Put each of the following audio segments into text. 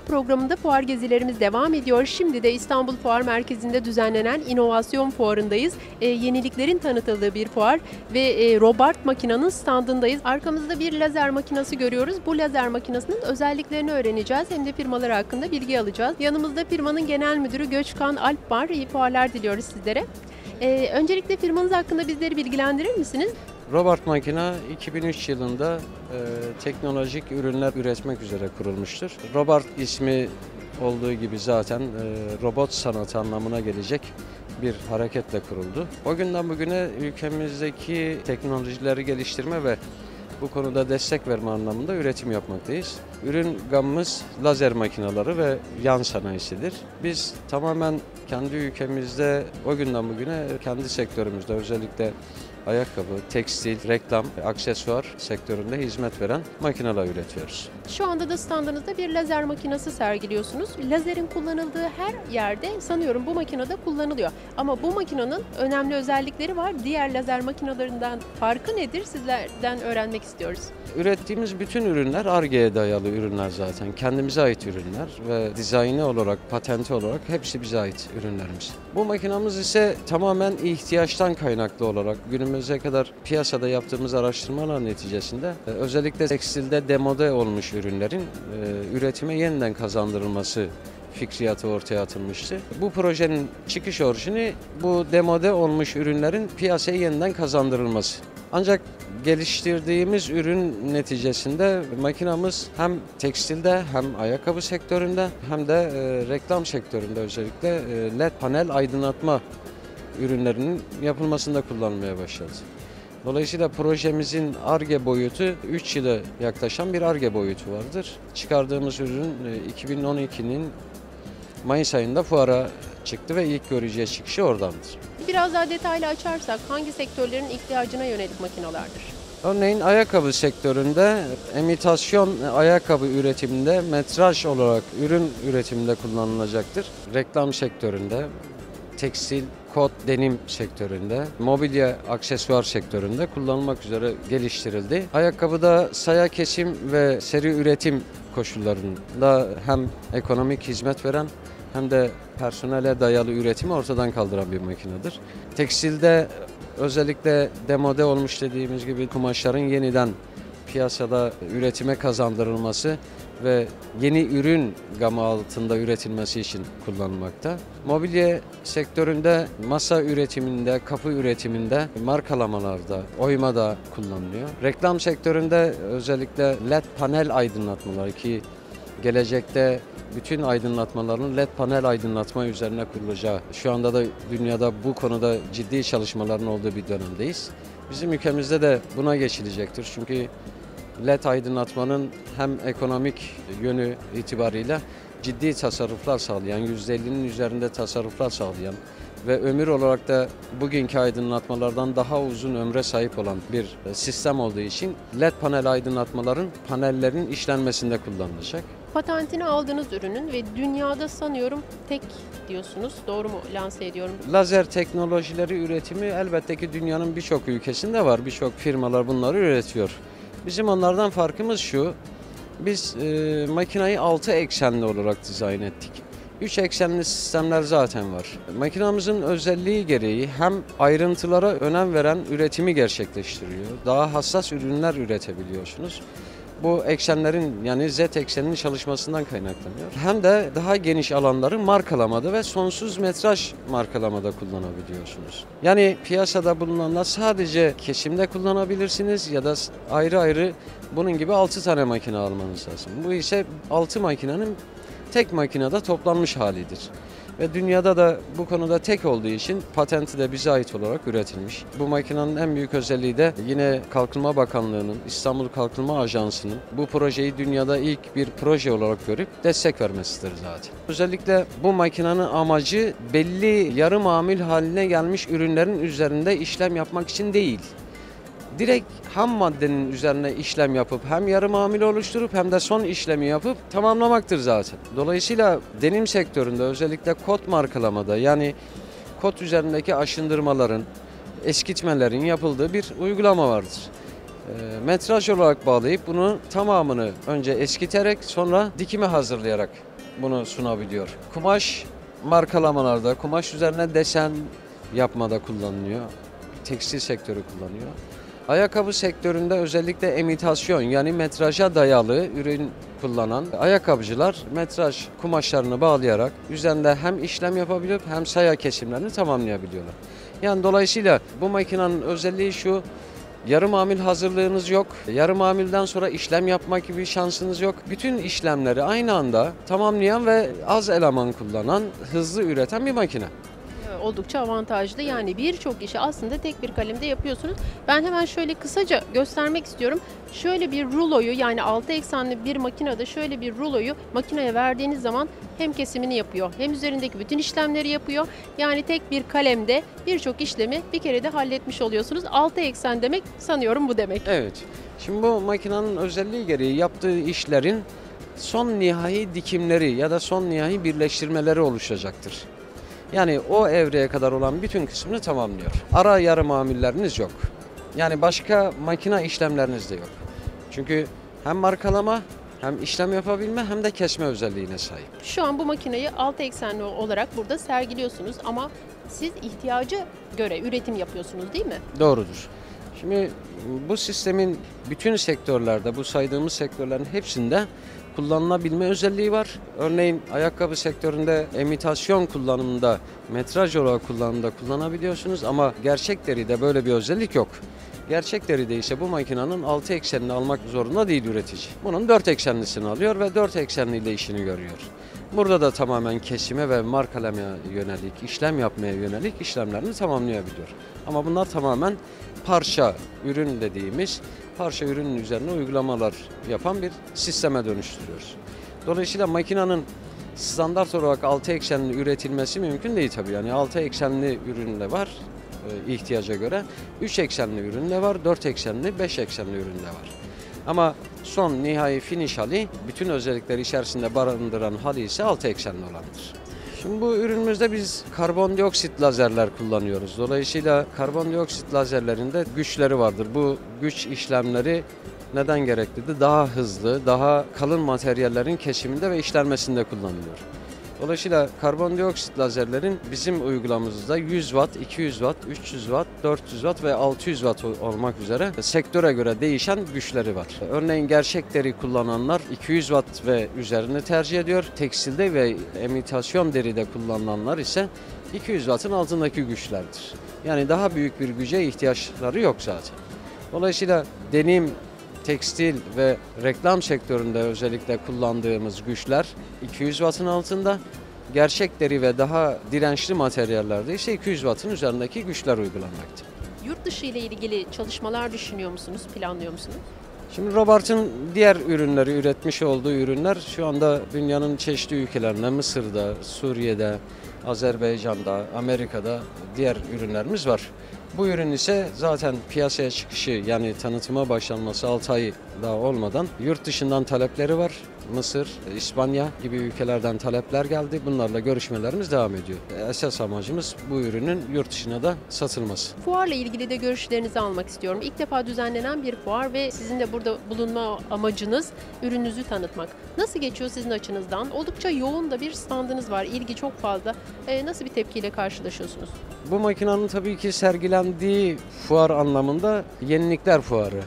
programında fuar gezilerimiz devam ediyor. Şimdi de İstanbul Fuar Merkezi'nde düzenlenen inovasyon fuarındayız. E, yeniliklerin tanıtıldığı bir fuar ve e, Robart makinanın standındayız. Arkamızda bir lazer makinası görüyoruz. Bu lazer makinasının özelliklerini öğreneceğiz. Hem de firmaları hakkında bilgi alacağız. Yanımızda firmanın genel müdürü Göçkan Alp var. İyi fuarlar diliyoruz sizlere. E, öncelikle firmanız hakkında bizleri bilgilendirir misiniz? Robert Makina 2003 yılında e, teknolojik ürünler üretmek üzere kurulmuştur. Robert ismi olduğu gibi zaten e, robot sanatı anlamına gelecek bir hareketle kuruldu. O günden bugüne ülkemizdeki teknolojileri geliştirme ve bu konuda destek verme anlamında üretim yapmaktayız. Ürün gamımız lazer makineleri ve yan sanayisidir. Biz tamamen kendi ülkemizde o günden bugüne kendi sektörümüzde özellikle ayakkabı, tekstil, reklam, aksesuar sektöründe hizmet veren makineler üretiyoruz. Şu anda da standınızda bir lazer makinesi sergiliyorsunuz. Lazerin kullanıldığı her yerde sanıyorum bu makinede kullanılıyor. Ama bu makinenin önemli özellikleri var. Diğer lazer makinelerinden farkı nedir? Sizlerden öğrenmek istiyoruz. Ürettiğimiz bütün ürünler ARGE'ye dayalı ürünler zaten. Kendimize ait ürünler ve dizaynı olarak, patenti olarak hepsi bize ait ürünlerimiz. Bu makinamız ise tamamen ihtiyaçtan kaynaklı olarak günümüze kadar piyasada yaptığımız araştırmalar neticesinde e, özellikle tekstilde demode olmuş ürünlerin e, üretime yeniden kazandırılması fikriyatı ortaya atılmıştı. Bu projenin çıkış orijini bu demode olmuş ürünlerin piyasaya yeniden kazandırılması. Ancak geliştirdiğimiz ürün neticesinde makinamız hem tekstilde hem ayakkabı sektöründe hem de e, reklam sektöründe özellikle e, led panel aydınlatma ürünlerinin yapılmasında kullanılmaya başladı. Dolayısıyla projemizin ARGE boyutu 3 yıla yaklaşan bir ARGE boyutu vardır. Çıkardığımız ürün e, 2012'nin Mayıs ayında fuara çıktı ve ilk göreceği çıkışı oradandır. Biraz daha detaylı açarsak hangi sektörlerin ihtiyacına yönelik makinelerdir? Örneğin ayakkabı sektöründe emitasyon ayakkabı üretiminde metraj olarak ürün üretiminde kullanılacaktır. Reklam sektöründe, tekstil, kot, denim sektöründe, mobilya, aksesuar sektöründe kullanılmak üzere geliştirildi. Ayakkabıda saya kesim ve seri üretim koşullarında hem ekonomik hizmet veren hem de personele dayalı üretimi ortadan kaldıran bir makinedir. Tekstilde özellikle demode olmuş dediğimiz gibi kumaşların yeniden piyasada üretime kazandırılması ve yeni ürün gamı altında üretilmesi için kullanılmakta. Mobilya sektöründe masa üretiminde, kapı üretiminde, markalamalarda, oymada kullanılıyor. Reklam sektöründe özellikle led panel aydınlatmaları ki gelecekte bütün aydınlatmaların led panel aydınlatma üzerine kurulacağı, şu anda da dünyada bu konuda ciddi çalışmaların olduğu bir dönemdeyiz. Bizim ülkemizde de buna geçilecektir. Çünkü led aydınlatmanın hem ekonomik yönü itibariyle ciddi tasarruflar sağlayan, %50'nin üzerinde tasarruflar sağlayan ve ömür olarak da bugünkü aydınlatmalardan daha uzun ömre sahip olan bir sistem olduğu için led panel aydınlatmaların panellerin işlenmesinde kullanılacak. Patentini aldığınız ürünün ve dünyada sanıyorum tek diyorsunuz. Doğru mu lanse ediyorum? Lazer teknolojileri üretimi elbette ki dünyanın birçok ülkesinde var. Birçok firmalar bunları üretiyor. Bizim onlardan farkımız şu. Biz e, makinayı 6 eksenli olarak dizayn ettik. 3 eksenli sistemler zaten var. Makinamızın özelliği gereği hem ayrıntılara önem veren üretimi gerçekleştiriyor. Daha hassas ürünler üretebiliyorsunuz. Bu eksenlerin yani Z ekseninin çalışmasından kaynaklanıyor. Hem de daha geniş alanları markalamada ve sonsuz metraj markalamada kullanabiliyorsunuz. Yani piyasada bulunanlar sadece kesimde kullanabilirsiniz ya da ayrı ayrı bunun gibi 6 tane makine almanız lazım. Bu ise 6 makinenin tek makinede toplanmış halidir. Ve dünyada da bu konuda tek olduğu için patenti de bize ait olarak üretilmiş. Bu makinenin en büyük özelliği de yine Kalkınma Bakanlığı'nın, İstanbul Kalkınma Ajansı'nın bu projeyi dünyada ilk bir proje olarak görüp destek vermesidir zaten. Özellikle bu makinenin amacı belli yarı mamül haline gelmiş ürünlerin üzerinde işlem yapmak için değil direkt ham maddenin üzerine işlem yapıp hem yarı mamule oluşturup hem de son işlemi yapıp tamamlamaktır zaten. Dolayısıyla denim sektöründe özellikle kot markalamada yani kot üzerindeki aşındırmaların, eskitmelerin yapıldığı bir uygulama vardır. E, metraj olarak bağlayıp bunu tamamını önce eskiterek sonra dikime hazırlayarak bunu sunabiliyor. Kumaş markalamalarda, kumaş üzerine desen yapmada kullanılıyor. Tekstil sektörü kullanıyor. Ayakkabı sektöründe özellikle imitasyon yani metraja dayalı ürün kullanan ayakkabıcılar metraj kumaşlarını bağlayarak üzerinde hem işlem yapabilip hem saya kesimlerini tamamlayabiliyorlar. Yani dolayısıyla bu makinenin özelliği şu Yarı mamil hazırlığınız yok. Yarı mamilden sonra işlem yapmak gibi şansınız yok. Bütün işlemleri aynı anda tamamlayan ve az eleman kullanan, hızlı üreten bir makine. Oldukça avantajlı. Yani birçok işi aslında tek bir kalemde yapıyorsunuz. Ben hemen şöyle kısaca göstermek istiyorum. Şöyle bir ruloyu yani 6 eksenli bir makinede şöyle bir ruloyu makineye verdiğiniz zaman hem kesimini yapıyor hem üzerindeki bütün işlemleri yapıyor. Yani tek bir kalemde birçok işlemi bir kere de halletmiş oluyorsunuz. 6 eksen demek sanıyorum bu demek. Evet. Şimdi bu makinenin özelliği gereği yaptığı işlerin son nihai dikimleri ya da son nihai birleştirmeleri oluşacaktır. Yani o evreye kadar olan bütün kısmını tamamlıyor. Ara yarı mamilleriniz yok. Yani başka makine işlemleriniz de yok. Çünkü hem markalama hem işlem yapabilme hem de kesme özelliğine sahip. Şu an bu makineyi 6 eksenli olarak burada sergiliyorsunuz ama siz ihtiyaca göre üretim yapıyorsunuz değil mi? Doğrudur. Şimdi bu sistemin bütün sektörlerde, bu saydığımız sektörlerin hepsinde kullanılabilme özelliği var. Örneğin ayakkabı sektöründe imitasyon kullanımında, metraj olarak kullanımda kullanabiliyorsunuz ama gerçek deride böyle bir özellik yok. Gerçek deride ise bu makinenin 6 eksenini almak zorunda değil üretici. Bunun 4 eksenlisini alıyor ve 4 eksenliyle işini görüyor. Burada da tamamen kesime ve markalamaya yönelik, işlem yapmaya yönelik işlemlerini tamamlayabiliyor. Ama bunlar tamamen parça ürün dediğimiz parça ürünün üzerine uygulamalar yapan bir sisteme dönüştürüyoruz. Dolayısıyla makinenin standart olarak 6 eksenli üretilmesi mümkün değil tabii. Yani 6 eksenli ürün de var e, ihtiyaca göre. 3 eksenli ürün de var, 4 eksenli, 5 eksenli ürün de var. Ama son nihai finish hali bütün özellikleri içerisinde barındıran hali ise 6 eksenli olandır. Şimdi bu ürünümüzde biz karbondioksit lazerler kullanıyoruz. Dolayısıyla karbondioksit lazerlerinde güçleri vardır. Bu güç işlemleri neden gereklidir? Daha hızlı, daha kalın materyallerin kesiminde ve işlenmesinde kullanılıyor. Dolayısıyla karbondioksit lazerlerin bizim uygulamamızda 100 watt, 200 watt, 300 watt, 400 watt ve 600 watt olmak üzere sektöre göre değişen güçleri var. Örneğin gerçek deri kullananlar 200 watt ve üzerini tercih ediyor. Tekstilde ve imitasyon deride kullanılanlar ise 200 wattın altındaki güçlerdir. Yani daha büyük bir güce ihtiyaçları yok zaten. Dolayısıyla deneyim tekstil ve reklam sektöründe özellikle kullandığımız güçler 200 wattın altında. Gerçek deri ve daha dirençli materyallerde ise 200 wattın üzerindeki güçler uygulanmakta. Yurt dışı ile ilgili çalışmalar düşünüyor musunuz, planlıyor musunuz? Şimdi Robart'ın diğer ürünleri, üretmiş olduğu ürünler şu anda dünyanın çeşitli ülkelerinde, Mısır'da, Suriye'de, Azerbaycan'da, Amerika'da diğer ürünlerimiz var. Bu ürün ise zaten piyasaya çıkışı yani tanıtıma başlanması 6 ay daha olmadan yurt dışından talepleri var. Mısır, İspanya gibi ülkelerden talepler geldi. Bunlarla görüşmelerimiz devam ediyor. Esas amacımız bu ürünün yurt dışına da satılması. Fuarla ilgili de görüşlerinizi almak istiyorum. İlk defa düzenlenen bir fuar ve sizin de burada bulunma amacınız ürününüzü tanıtmak. Nasıl geçiyor sizin açınızdan? Oldukça yoğun da bir standınız var. İlgi çok fazla. Ee, nasıl bir tepkiyle karşılaşıyorsunuz? Bu makinenin tabii ki sergilendiği fuar anlamında yenilikler fuarı.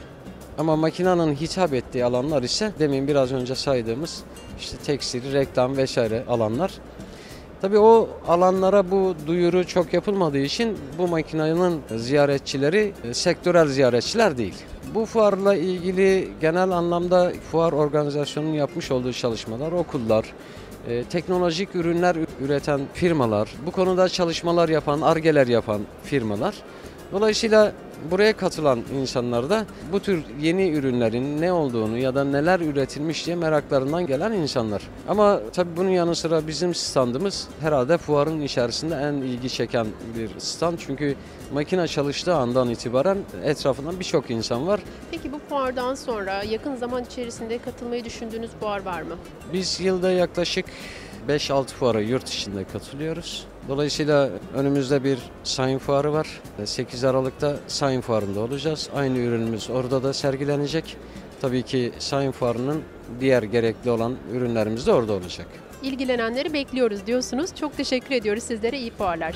Ama makinenin hitap ettiği alanlar ise demin biraz önce saydığımız işte tekstil, reklam vesaire alanlar. Tabii o alanlara bu duyuru çok yapılmadığı için bu makinenin ziyaretçileri e, sektörel ziyaretçiler değil. Bu fuarla ilgili genel anlamda fuar organizasyonunun yapmış olduğu çalışmalar, okullar, e, teknolojik ürünler üreten firmalar, bu konuda çalışmalar yapan, argeler yapan firmalar. Dolayısıyla buraya katılan insanlar da bu tür yeni ürünlerin ne olduğunu ya da neler üretilmiş diye meraklarından gelen insanlar. Ama tabii bunun yanı sıra bizim standımız herhalde fuarın içerisinde en ilgi çeken bir stand. Çünkü makine çalıştığı andan itibaren etrafından birçok insan var. Peki bu fuardan sonra yakın zaman içerisinde katılmayı düşündüğünüz fuar var mı? Biz yılda yaklaşık 5-6 fuara yurt içinde katılıyoruz. Dolayısıyla önümüzde bir Sayın Fuarı var. 8 Aralık'ta Sayın Fuarı'nda olacağız. Aynı ürünümüz orada da sergilenecek. Tabii ki Sayın Fuarı'nın diğer gerekli olan ürünlerimiz de orada olacak. ilgilenenleri bekliyoruz diyorsunuz. Çok teşekkür ediyoruz sizlere iyi fuarlar.